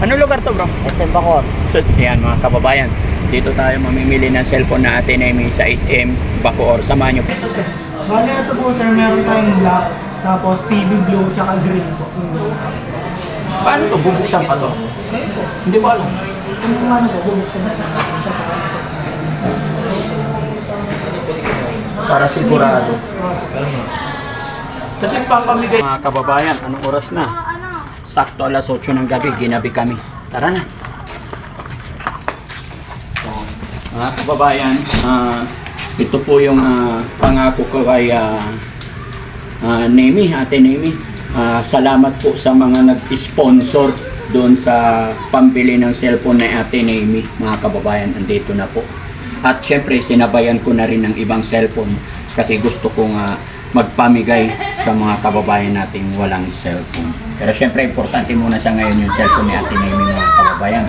Ano lugar to bro? SM Bacor. So, yan mga kababayan. Dito tayo mamimili ng cellphone na atin ay sa SM Bacoor. Samahan nyo. Bale, ito po sir, meron tayong black, tapos TV blue, tsaka green po. Paano to? Bubuksan pa to? Hindi ko alam. Kung kumano po, bubuksan ito. Para sigurado. Kasi papamigay. Mga kababayan, anong oras na? Sakto alas 8 ng gabi, ginabi kami. Tara na. So, mga kababayan, ah, ito po yung ah, pangako ko kay ah, ah, Nemi, ate Nemi. Ah, salamat po sa mga nag-sponsor doon sa pambili ng cellphone na ate Nemi, mga kababayan, andito na po. At syempre, sinabayan ko na rin ng ibang cellphone kasi gusto kong ah, magpamigay sa mga kababayan nating walang cellphone. Pero syempre, importante muna sa ngayon yung cellphone ni Ate Naomi mga kababayan.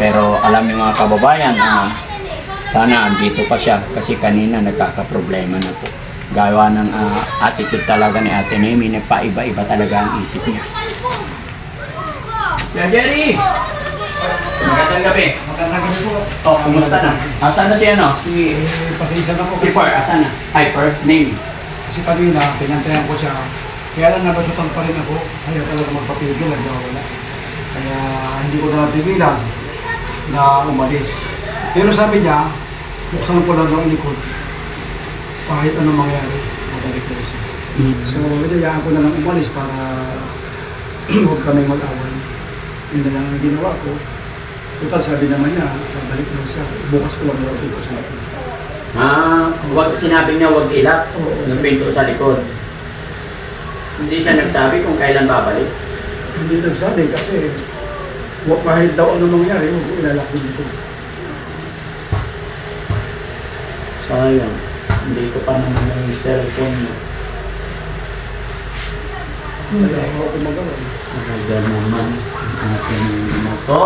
Pero alam niyo mga kababayan, ah, sana andito pa siya kasi kanina nagkakaproblema na po. Gawa ng ah, attitude talaga ni Ate Naomi, nagpaiba-iba talaga ang isip niya. Sir Jerry! Magandang gabi. Magandang gabi po. Oh, kumusta na? Asan na si ano? Si Eh, pasensya na po Si Par, asan na? Hyper, name. kasi kanina, pinantayan ko siya. Kaya lang nabasutan pa rin ako. Ayaw talaga magpapigil, nagwawala. Kaya hindi ko na tigilan na umalis. Pero sabi niya, buksan ko lang ang likod. Kahit anong mangyari, mabalik ko siya. So, inayaan ko na lang umalis para huwag kami mag-away. Yun na lang ang ginawa ko. Total, sabi naman niya, babalik lang siya. Bukas ko lang daw dito sa. Ah, wag sinabi niya wag ilap Oo. yung pinto sa likod. Hindi siya nagsabi kung kailan babalik. Hindi nagsabi kasi kahit daw ano mangyari, huwag ko ilalak dito. Sayang. Hindi ko pa naman yung cellphone niya. Kaya ako ako magawa. Talaga naman. ang Ating ano to.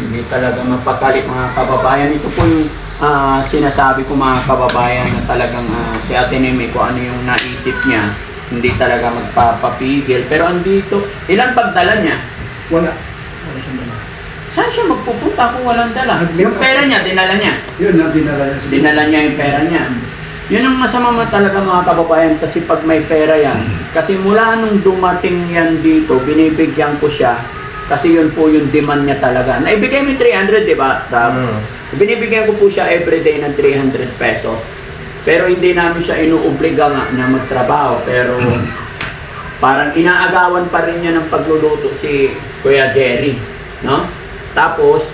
Hindi talaga mapakali mga kababayan. Ito po yung ah, sinasabi ko mga kababayan na talagang ah, si Ate kung ano yung naisip niya. Hindi talaga magpapapigil. Pero andito, ilan pagdala niya? Wala. Wala siyang dala. Saan siya magpupunta kung walang dala? Yung pera niya, dinala niya. Yun na, dinala niya sa Dinala niya yung pera niya. Yun ang masama mo talaga mga kababayan kasi pag may pera yan. Kasi mula nung dumating yan dito, binibigyan ko siya kasi yun po yung demand niya talaga. Naibigay mo yung 300, di ba? Tab? Binibigyan ko po siya everyday ng 300 pesos. Pero hindi namin siya inuobliga nga na magtrabaho. Pero parang inaagawan pa rin niya ng pagluluto si Kuya Jerry. No? Tapos,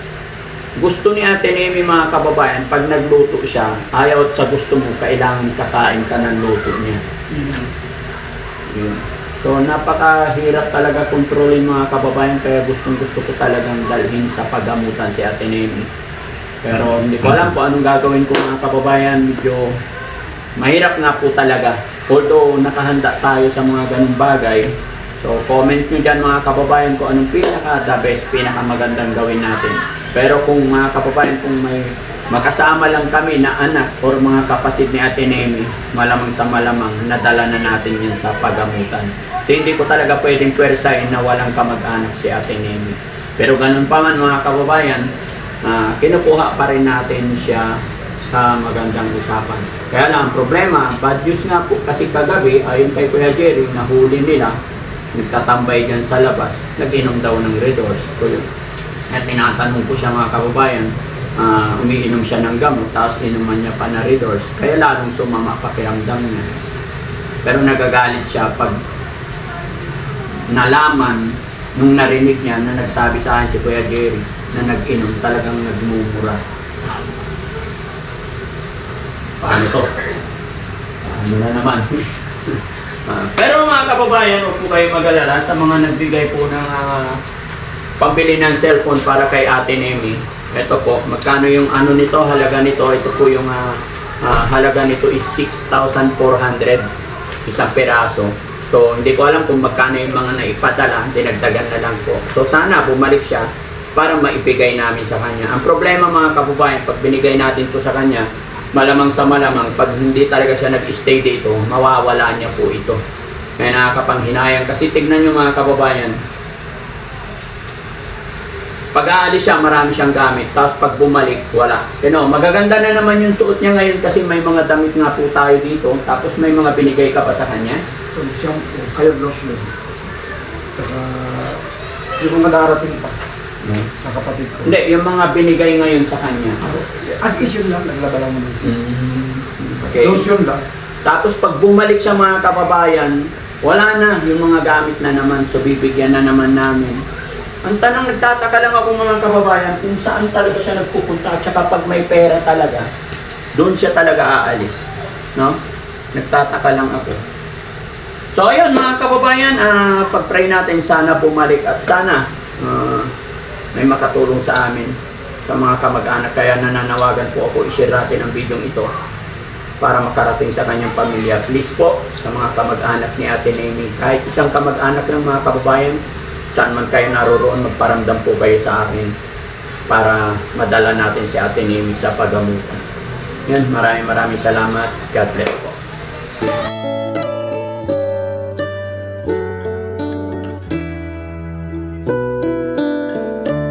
gusto ni Ate Nemi mga kababayan, pag nagluto siya, ayaw sa gusto mo, kailangan kakain ka ng luto niya. So, napakahirap talaga kontrolin mga kababayan, kaya gustong gusto ko talagang dalhin sa paggamutan si Ate Nemi. Pero hindi ko alam kung anong gagawin ko mga kababayan, medyo mahirap nga po talaga. Although nakahanda tayo sa mga ganung bagay, so comment nyo dyan mga kababayan kung anong pinaka the best, pinaka magandang gawin natin. Pero kung mga kababayan, kung may makasama lang kami na anak or mga kapatid ni Ate Nemi, malamang sa malamang nadala na natin yan sa pagamutan. So hindi ko talaga pwedeng pwersahin na walang kamag-anak si Ate Nemi. Pero ganun pa man mga kababayan, ah, kinukuha pa rin natin siya sa magandang usapan. Kaya lang, ang problema, bad news nga po kasi kagabi, ayon kay Kuya Jerry, nahuli nila, nagtatambay dyan sa labas, nag-inom daw ng Red Horse. At tinatanong ko siya mga kababayan, ah, umiinom siya ng gamot, tapos inuman niya pa na Red Horse. Kaya lalong sumama pakiramdam niya. Pero nagagalit siya pag nalaman nung narinig niya na nagsabi sa akin si Kuya Jerry na nag-inom talagang nagmumura. Paano to? Paano na naman? Ah, pero mga kababayan, huwag po kayo mag-alala sa mga nagbigay po ng ah, pambili ng cellphone para kay Ate Nemi. Ito po, magkano yung ano nito, halaga nito, ito po yung ah, ah, halaga nito is 6,400 isang peraso. So, hindi ko alam kung magkano yung mga naipadala, dinagdagan na lang po. So, sana bumalik siya para maibigay namin sa kanya. Ang problema mga kababayan, pag binigay natin to sa kanya, malamang sa malamang, pag hindi talaga siya nag-stay dito, mawawala niya po ito. Kaya nakakapanghinayang. Kasi tignan nyo mga kababayan, Pag aalis siya, marami siyang gamit. Tapos pag bumalik, wala. You know, magaganda na naman yung suot niya ngayon kasi may mga damit nga po tayo dito. Tapos may mga binigay ka pa sa kanya. Yung shampoo, kayo lotion. Saka, hindi ko madarating pa sa kapatid ko. Hindi, yung mga binigay ngayon sa kanya. As is yun lang, naglaba lang naman siya. Okay. Lotion lang. Tapos pag bumalik siya mga kababayan, wala na yung mga gamit na naman. So bibigyan na naman namin. Ang tanong, nagtataka lang ako mga kababayan kung saan talaga siya nagpupunta at saka pag may pera talaga, doon siya talaga aalis. No? Nagtataka lang ako. So ayun mga kababayan, ah, pag-pray natin sana bumalik at sana ah, may makatulong sa amin sa mga kamag-anak. Kaya nananawagan po ako, i-share natin ang video ito para makarating sa kanyang pamilya. Please po, sa mga kamag-anak ni Ate Nemi, kahit isang kamag-anak ng mga kababayan, saan man kayo naroroon, magparamdam po kayo sa akin para madala natin si Ate Nemi sa pagamutan. Yan, maraming maraming salamat. God bless.